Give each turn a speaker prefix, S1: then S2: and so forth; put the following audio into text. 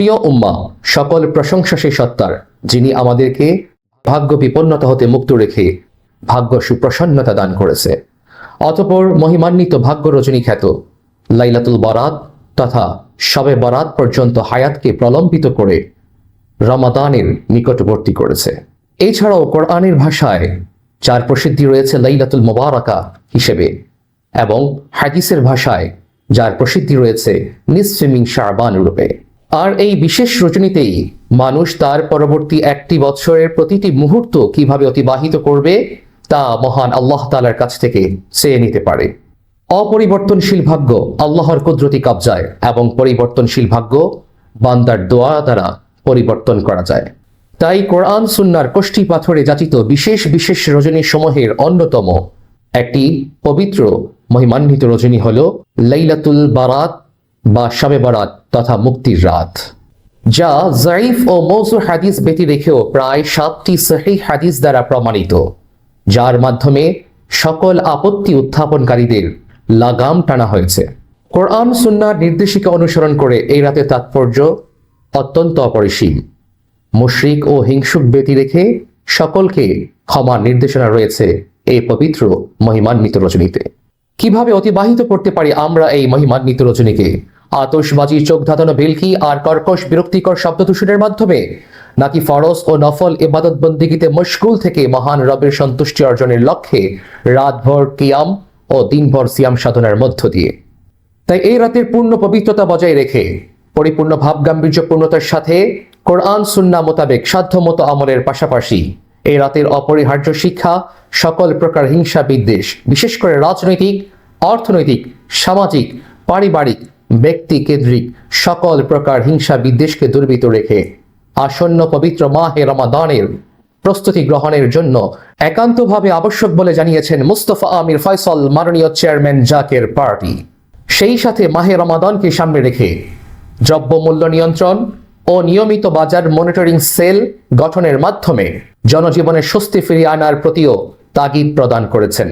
S1: প্রিয় উম্মা, সকল প্রশংসা সেই সত্তার, যিনি আমাদেরকে ভাগ্য বিপন্নতা হতে মুক্ত রেখে ভাগ্য সুপ্রসন্নতা দান করেছে। অতপর মহিমান্বিত ভাগ্য রজনী খ্যাত, লাইলাতুল বরাত তথা সবে বরাত পর্যন্ত হায়াতকে প্রলম্বিত করে রমাদানের নিকটবর্তী করেছে। এছাড়াও কোরআনের ভাষায় যার প্রসিদ্ধি রয়েছে লাইলাতুল মোবারকা হিসেবে এবং হাদিসের ভাষায় যার প্রসিদ্ধি রয়েছে নিসফিমিং শারবান রূপে। আর এই বিশেষ রচনীতেই মানুষ তার পরবর্তী একটি বছরের প্রতিটি মুহূর্ত কীভাবে অতিবাহিত করবে, তা মহান আল্লাহ তালার কাছ থেকে চেয়ে নিতে পারে। অপরিবর্তনশীল ভাগ্য আল্লাহর কুদরতি কবজায় এবং পরিবর্তনশীল ভাগ্য বান্দার দোয়া দ্বারা পরিবর্তন করা যায়। তাই কোরআন, সুন্নার কোষ্ঠী পাথরে যাচিত বিশেষ বিশেষ রজনী সমূহের অন্যতম একটি পবিত্র, মহিমান্বিত রজনী হল লাইলাতুল বারাত। বা শাবে বারাত তথা মুক্তির রাত। যা জাইফ ও মৌসু হাদিস ব্যতি রেখেও প্রায় সাতটি সহি হাদিস দ্বারা প্রমাণিত, যার মাধ্যমে সকল আপত্তি উত্থাপনকারীদের লাগাম টানা হয়েছে। কোরআন সুন্নার নির্দেশিকা অনুসরণ করে এই রাতের তাৎপর্য অত্যন্ত অপরিসীম। মুশরিক ও হিংসুক ব্যতি রেখে সকলকে ক্ষমার নির্দেশনা রয়েছে এই পবিত্র, মহিমান্বিত রজনীতে কীভাবে অতিবাহিত করতে পারি আমরা এই মহিমান্বিত রজনীকে আতশবাজি চোখ ধাঁধানো বেলকি আর কর্কশ, বিরক্তিকর শব্দদূষণের মাধ্যমে? নাকি ফরজ ও নফল ইবাদত বন্দিগিতে মশগুল থেকে মহান রবের সন্তুষ্টি অর্জনের লক্ষ্যে রাতভর কিয়াম ও দিনভর সিয়াম সাধনার মধ্য দিয়ে? তাই এই রাতের পূর্ণ পবিত্রতা বজায় রেখে, পরিপূর্ণ ভাব গাম্ভীর্যপূর্ণতার সাথে কোরআন, সুন্না মোতাবেক সাধ্যমতো আমলের পাশাপাশি এই রাতের অপরিহার্য শিক্ষা সকল প্রকার হিংসা বিদ্বেষ, বিশেষ করে রাজনৈতিক, অর্থনৈতিক, সামাজিক, পারিবারিক ব্যক্তি কেন্দ্রিক সকল প্রকার হিংসা বিদ্বেষকে দুর্বৃত রেখে আসন্ন পবিত্র মাহে রমাদানের প্রস্তুতি গ্রহণের জন্য একান্তভাবে আবশ্যক বলে জানিয়েছেন মুস্তফা আমির ফয়সল, মাননীয় চেয়ারম্যান জাকের পার্টি। সেই সাথে মাহে রমাদানকে সামনে রেখে দ্রব্যমূল্য নিয়ন্ত্রণ ও নিয়মিত বাজার মনিটরিং সেল গঠনের মাধ্যমে জনজীবনে স্বস্তি ফিরিয়ে আনার প্রতিও তাগিদ প্রদান করেছেন।